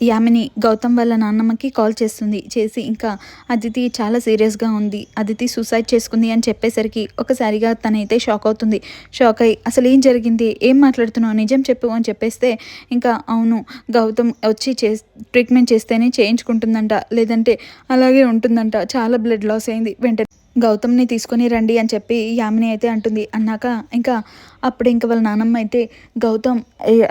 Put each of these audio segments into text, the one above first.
యామిని గౌతమ్ వాళ్ళ నాన్నమ్మకి కాల్ చేస్తుంది చేసి ఇంకా అదితి చాలా సీరియస్గా ఉంది అదితి సూసైడ్ చేసుకుంది అని చెప్పేసరికి ఒకసారిగా తనైతే షాక్ అవుతుంది. షాక్ అయ్యి అసలు ఏం జరిగింది? ఏం మాట్లాడుతున్నావు? నిజం చెప్పు అని చెప్పేస్తే ఇంకా అవును గౌతమ్ వచ్చి చే ట్రీట్మెంట్ చేస్తేనే చేయించుకుంటుందంట లేదంటే అలాగే ఉంటుందంట చాలా బ్లడ్ లాస్ అయింది వెంటనే గౌతమ్ని తీసుకొని రండి అని చెప్పి యామిని అయితే అంటుంది. అన్నాక ఇంకా అప్పుడు ఇంకా వాళ్ళ నానమ్మ అయితే గౌతమ్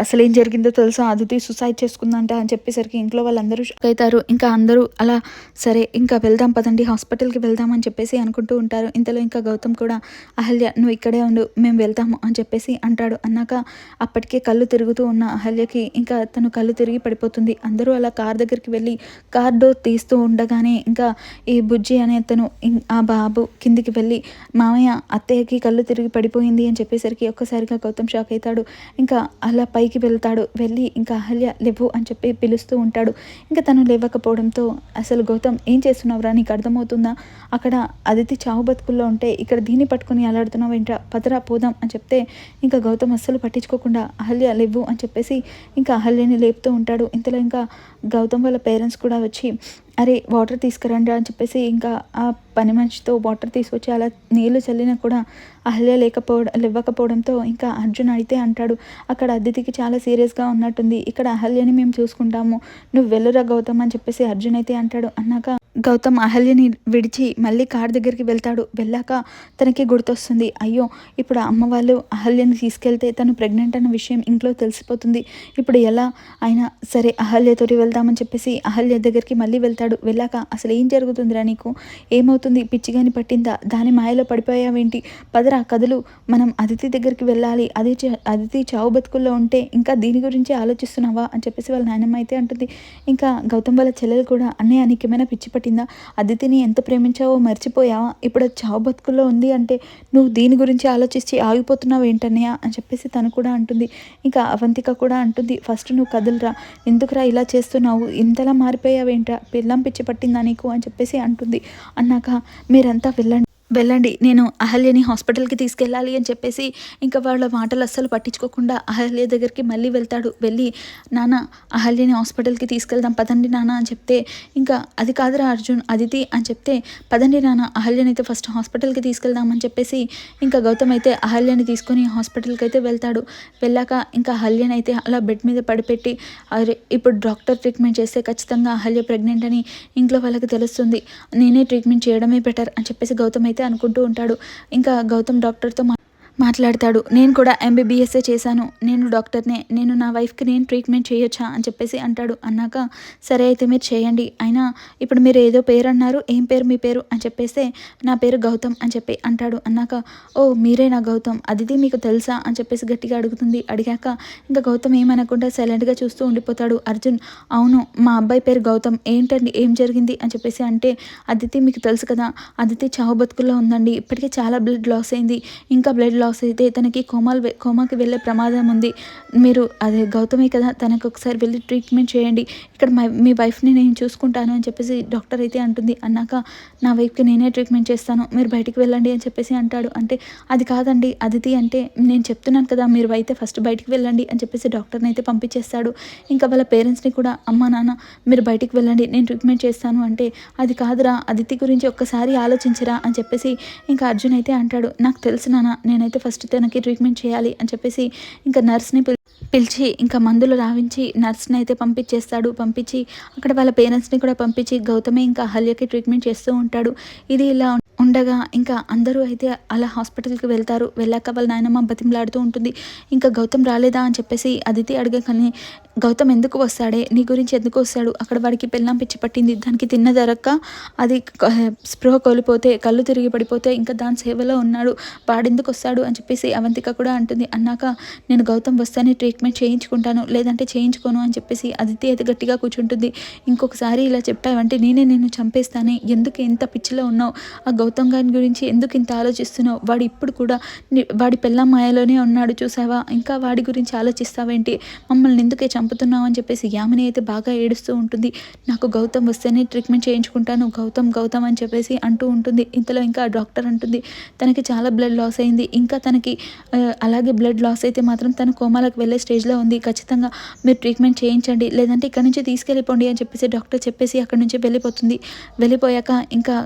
అసలు ఏం జరిగిందో తెలుసా? అదితి సుసైడ్ చేసుకుందంట అని చెప్పేసరికి ఇంట్లో వాళ్ళందరూ షాక్ అవుతారు. ఇంకా అందరూ అలా సరే ఇంకా వెళ్దాం పదండి హాస్పిటల్కి వెళ్దాం అని చెప్పేసి అనుకుంటూ ఉంటారు. ఇంతలో ఇంకా గౌతమ్ కూడా అహల్య నువ్వు ఇక్కడే ఉండు మేము వెళ్తాము అని చెప్పేసి అంటాడు. అన్నాక అప్పటికే కళ్ళు తిరుగుతూ ఉన్న అహల్యకి ఇంకా తను కళ్ళు తిరిగి పడిపోతుంది. అందరూ అలా కార్ దగ్గరికి వెళ్ళి కార్ డోర్ తీస్తూ ఉండగానే ఇంకా ఈ బుజ్జి అనే తను ఆ బా బాబు కిందికి వెళ్ళి మామయ్య అత్తయ్యకి కళ్ళు తిరిగి పడిపోయింది అని చెప్పేసరికి ఒక్కసారిగా గౌతమ్ షాక్ అవుతాడు ఇంకా అలా పైకి వెళ్తాడు. వెళ్ళి ఇంకా అహల్య లేవు అని చెప్పి పిలుస్తూ ఉంటాడు. ఇంకా తను లేవకపోవడంతో అసలు గౌతమ్ ఏం చేస్తున్నావురా? నీకు అర్థమవుతుందా? అక్కడ అదితి చావు బతుకుల్లో ఉంటే ఇక్కడ దీన్ని పట్టుకుని అలాడుతున్నావు ఏంట్రా? పదరా పోదాం అని చెప్తే ఇంకా గౌతమ్ అస్సలు పట్టించుకోకుండా అహల్య లేవు అని చెప్పేసి ఇంకా అహల్యని లేపుతూ ఉంటాడు. ఇంతలో ఇంకా గౌతమ్ వాళ్ళ పేరెంట్స్ కూడా వచ్చి అరే వాటర్ తీసుకురండి అని చెప్పేసి ఇంకా ఆ పని మనిషితో వాటర్ తీసుకొచ్చి అలా నీళ్ళు చల్లినా కూడా అహల్య లేకపోవడం ఇవ్వకపోవడంతో ఇంకా అర్జున్ అడిగితే అంటాడు అక్కడ అతిథికి చాలా సీరియస్గా ఉన్నట్టుంది. ఇక్కడ అహల్యని మేము చూసుకుంటాము. నువ్వు వెళ్ళురా గౌతమ్ అని చెప్పేసి అర్జున్ అయితే అంటాడు. అన్నాక గౌతమ్ అహల్యని విడిచి మళ్ళీ కార్ దగ్గరికి వెళ్తాడు. వెళ్ళాక తనకి గుర్తొస్తుంది అయ్యో ఇప్పుడు అమ్మ వాళ్ళు అహల్యని తీసుకెళ్తే తను ప్రెగ్నెంట్ అన్న విషయం ఇంట్లో తెలిసిపోతుంది. ఇప్పుడు ఎలా అయినా సరే అహల్యతోటి వెళ్దామని చెప్పేసి అహల్య దగ్గరికి మళ్ళీ వెళ్తాడు. వెళ్ళాక అసలు ఏం జరుగుతుందిరా నీకు? ఏమవుతుంది? పిచ్చిగాని పట్టిందా? దాని మాయలో పడిపోయావేంటి? పదరా కథలు మనం అదితి దగ్గరికి వెళ్ళాలి. అది చ- అదితి చావు బతుకుల్లో ఉంటే ఇంకా దీని గురించి ఆలోచిస్తున్నావా? అని చెప్పేసి వాళ్ళ నాయనమ్మ అయితే అంటుంది. ఇంకా గౌతమ్ వాళ్ళ చెల్లెలు కూడా అన్నయ్య నీకు ఏమైనా పిచ్చి పట్టిందా? అదితిని ఎంత ప్రేమించావో మర్చిపోయావా? ఇప్పుడు చావు బతుకుల్లో ఉంది అంటే నువ్వు దీని గురించి ఆలోచించి ఆగిపోతున్నావు ఏంటన్నయ్య? అని చెప్పేసి తను కూడా అంటుంది. ఇంకా అవంతిక కూడా అంటుంది. ఫస్ట్ నువ్వు కదులురా. ఎందుకురా ఇలా చేస్తున్నావు? ఇంతలా మారిపోయావేంట్రా? పిల్ల పిచ్చి పట్టిందా నీకు అని చెప్పేసి అంటుంది. అన్నాక మీరంతా వెళ్ళండి. వెళ్ళండి నేను అహల్యని హాస్పిటల్కి తీసుకెళ్ళాలి అని చెప్పేసి ఇంకా వాళ్ళ మాటలు అస్సలు పట్టించుకోకుండా అహల్య దగ్గరికి మళ్ళీ వెళ్తాడు. వెళ్ళి నాన్న అహల్యని హాస్పిటల్కి తీసుకెళ్దాం పదండి నాన్న అని చెప్తే ఇంకా అది కాదురా అర్జున్ అదితి అని చెప్తే పదండి నాన్న అహల్యని అయితే ఫస్ట్ హాస్పిటల్కి తీసుకెళ్దాం అని చెప్పేసి ఇంకా గౌతమ్ అయితే అహల్యని తీసుకొని హాస్పిటల్కి అయితే వెళ్తాడు. వెళ్ళాక ఇంకా అహల్యని అయితే అలా బెడ్ మీద పడిపెట్టి అరే ఇప్పుడు డాక్టర్ ట్రీట్మెంట్ చేస్తే ఖచ్చితంగా అహల్య ప్రెగ్నెంట్ అని ఇంట్లో వాళ్ళకి తెలుస్తుంది. నేనే ట్రీట్మెంట్ చేయడమే బెటర్ అని చెప్పేసి గౌతమ్ అయితే అనుకుంటూ ఉంటాడు. ఇంకా గౌతమ్ డాక్టర్తో మా మాట్లాడతాడు. నేను కూడా ఎంబీబీఎస్ఏ చేశాను. నేను డాక్టర్నే. నేను నా వైఫ్కి నేను ట్రీట్మెంట్ చేయొచ్చా అని చెప్పేసి అంటాడు. అన్నాక సరే అయితే మీరు చేయండి. అయినా ఇప్పుడు మీరు ఏదో పేరు అన్నారు. ఏం పేరు? మీ పేరు? అని చెప్పేస్తే నా పేరు గౌతమ్ అని చెప్పి అంటాడు. అన్నాక ఓ మీరే నా గౌతమ్? అదిది మీకు తెలుసా? అని చెప్పేసి గట్టిగా అడుగుతుంది. అడిగాక ఇంకా గౌతమ్ ఏమనకుండా సైలెంట్గా చూస్తూ ఉండిపోతాడు. అర్జున్ అవును మా అబ్బాయి పేరు గౌతమ్. ఏంటండి? ఏం జరిగింది? అని చెప్పేసి అంటే అదితి మీకు తెలుసు కదా. అదితి చావు బతుకుల్లో ఉందండి. ఇప్పటికే చాలా బ్లడ్ లాస్ అయింది. ఇంకా బ్లడ్ లాస్ అయితే తనకి కోమాలు కోమాకి వెళ్ళే ప్రమాదం ఉంది. మీరు అదే గౌతమే కదా తనకు ఒకసారి వెళ్ళి ట్రీట్మెంట్ చేయండి. ఇక్కడ మై మీ వైఫ్ని నేను చూసుకుంటాను అని చెప్పేసి డాక్టర్ అయితే అంటుంది. అన్నాక నా వైఫ్కి నేనే ట్రీట్మెంట్ చేస్తాను. మీరు బయటికి వెళ్ళండి అని చెప్పేసి అంటాడు. అంటే అది కాదండి అదితి అంటే నేను చెప్తున్నాను కదా మీరు అయితే ఫస్ట్ బయటికి వెళ్ళండి అని చెప్పేసి డాక్టర్ని అయితే పంపించేస్తాడు. ఇంకా వాళ్ళ పేరెంట్స్ని కూడా అమ్మ నాన్న మీరు బయటికి వెళ్ళండి నేను ట్రీట్మెంట్ చేస్తాను అంటే అది కాదురా అదితి గురించి ఒక్కసారి ఆలోచించరా అని చెప్పేసి ఇంకా అర్జున్ అయితే అంటాడు. నాకు తెలుసు నాన్న నేనైతే ఫస్ట్ తనకి ట్రీట్మెంట్ చేయాలి అని చెప్పేసి ఇంకా నర్స్ని పిలిచి ఇంకా మందులు రావించి నర్స్ని అయితే పంపించేస్తాడు. పంపించి అక్కడ వాళ్ళ పేరెంట్స్ని కూడా పంపించి గౌతమే ఇంకా అహల్యకి ట్రీట్మెంట్ చేస్తూ ఉంటాడు. ఇది ఇలా ఉండగా ఇంకా అందరూ అయితే అలా హాస్పిటల్కి వెళ్తారు. వెళ్ళాక వాళ్ళ నాయనమ్మ బతిమలాడుతూ ఉంటుంది. ఇంకా గౌతమ్ రాలేదా అని చెప్పేసి అదితి అడగకని గౌతమ్ ఎందుకు వస్తాడే? నీ గురించి ఎందుకు వస్తాడు? అక్కడ వాడికి పెళ్ళాం పిచ్చి పట్టింది. దానికి తిన్న దొరక్క అది స్పృహ కోల్పోతే కళ్ళు తిరిగి పడిపోతే ఇంకా దాని సేవలో ఉన్నాడు. వాడెందుకు వస్తాడు? అని చెప్పేసి అవంతిక కూడా అంటుంది. అన్నాక నేను గౌతమ్ వస్తేనే ట్రీట్మెంట్ చేయించుకుంటాను. లేదంటే చేయించుకోను అని చెప్పేసి అదితి అయితే గట్టిగా కూర్చుంటుంది. ఇంకొకసారి ఇలా చెప్పావంటే నేనే నేను చంపేస్తానే. ఎందుకు ఎంత పిచ్చిలో ఉన్నావు? ఆ గౌతమ్ గౌతమ్ గారి గురించి ఎందుకు ఇంత ఆలోచిస్తున్నావు? వాడు ఇప్పుడు కూడా వాడి పిల్ల మాయలోనే ఉన్నాడు చూసావా? ఇంకా వాడి గురించి ఆలోచిస్తావేంటి? మమ్మల్ని ఎందుకే చంపుతున్నావు అని చెప్పేసి యామిని అయితే బాగా ఏడుస్తూ ఉంటుంది. నాకు గౌతమ్ వస్తేనే ట్రీట్మెంట్ చేయించుకుంటాను గౌతమ్ గౌతమ్ అని చెప్పేసి అంటూ ఉంటుంది. ఇంతలో ఇంకా డాక్టర్ అంటుంది తనకి చాలా బ్లడ్ లాస్ అయింది. ఇంకా తనకి అలాగే బ్లడ్ లాస్ అయితే మాత్రం తన కోమాలకు వెళ్ళే స్టేజ్లో ఉంది. ఖచ్చితంగా మీరు ట్రీట్మెంట్ చేయించండి. లేదంటే ఇక్కడ నుంచి తీసుకెళ్ళిపోండి అని చెప్పేసి డాక్టర్ చెప్పేసి అక్కడి నుంచి వెళ్ళిపోతుంది. వెళ్ళిపోయాక ఇంకా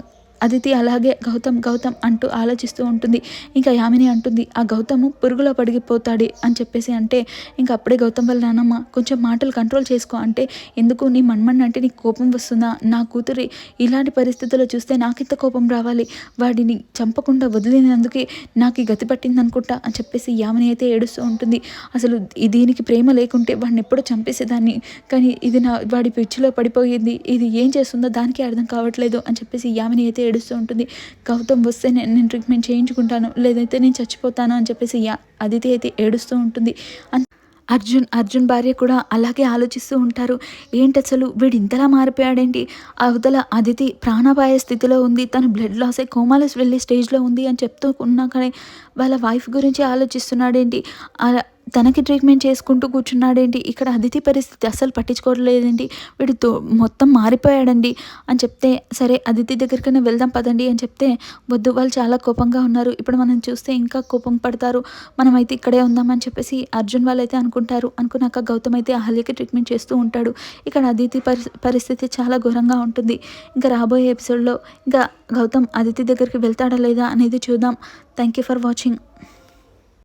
అదితి అలాగే గౌతమ్ గౌతమ్ అంటూ ఆలోచిస్తూ ఉంటుంది. ఇంకా యామిని అంటుంది ఆ గౌతము పురుగులో పడిగిపోతాడు అని చెప్పేసి అంటే ఇంకా అప్పుడే గౌతమ్ వాళ్ళ నాన్నమ్మ కొంచెం మాటలు కంట్రోల్ చేసుకో అంటే ఎందుకు నీ మన్మన్ అంటే నీకు కోపం వస్తుందా? నా కూతురి ఇలాంటి పరిస్థితుల్లో చూస్తే నాకింత కోపం రావాలి? వాడిని చంపకుండా వదిలినందుకే నాకు ఈ గతి పట్టింది అనుకుంటా అని చెప్పేసి యామిని అయితే ఏడుస్తూ ఉంటుంది. అసలు దీనికి ప్రేమ లేకుంటే వాడిని ఎప్పుడో చంపేసేదాన్ని. కానీ ఇది నా వాడి పిచ్చిలో పడిపోయింది. ఇది ఏం చేస్తుందో దానికి అర్థం కావట్లేదు అని చెప్పేసి యామిని అయితే ఏడుస్తూ ఉంటుంది. గౌతమ్ వస్తే నేను నేను ట్రీట్మెంట్ చేయించుకుంటాను. లేదైతే నేను చచ్చిపోతాను అని చెప్పేసి యా అదితి అయితే ఏడుస్తూ ఉంటుంది. అర్జున్ అర్జున్ భార్య కూడా అలాగే ఆలోచిస్తూ ఉంటారు. ఏంటి అసలు? వీడు ఇంతలా మారిపోయాడేంటి? అవతల అదితి ప్రాణాపాయ స్థితిలో ఉంది. తను బ్లడ్ లాస్ అయి కోమాలస్ వెళ్ళే స్టేజ్లో ఉంది అని చెప్తూ ఉన్నా కానీ వాళ్ళ వైఫ్ గురించి ఆలోచిస్తున్నాడేంటి? అలా తనకి ట్రీట్మెంట్ చేసుకుంటూ కూర్చున్నాడేంటి? ఇక్కడ అదితి పరిస్థితి అస్సలు పట్టించుకోవట్లేదేంటి? వీడు మొత్తం మారిపోయాడండి. అని చెప్తే సరే అదితి దగ్గరికైనా వెళ్దాం పదండి అని చెప్తే వద్దు వాళ్ళు చాలా కోపంగా ఉన్నారు. ఇప్పుడు మనం చూస్తే ఇంకా కోపం పడతారు. మనమైతే ఇక్కడే ఉందామని చెప్పేసి అర్జున్ వాళ్ళైతే అనుకుంటారు. అనుకున్నాక గౌతమ్ అయితే అహల్యకి ట్రీట్మెంట్ చేస్తూ ఉంటాడు. ఇక్కడ అదితి పరి పరిస్థితి చాలా ఘోరంగా ఉంటుంది. ఇంకా రాబోయే ఎపిసోడ్లో ఇంకా గౌతమ్ అదితి దగ్గరికి వెళ్తాడా లేదా అనేది చూద్దాం. Thank you for watching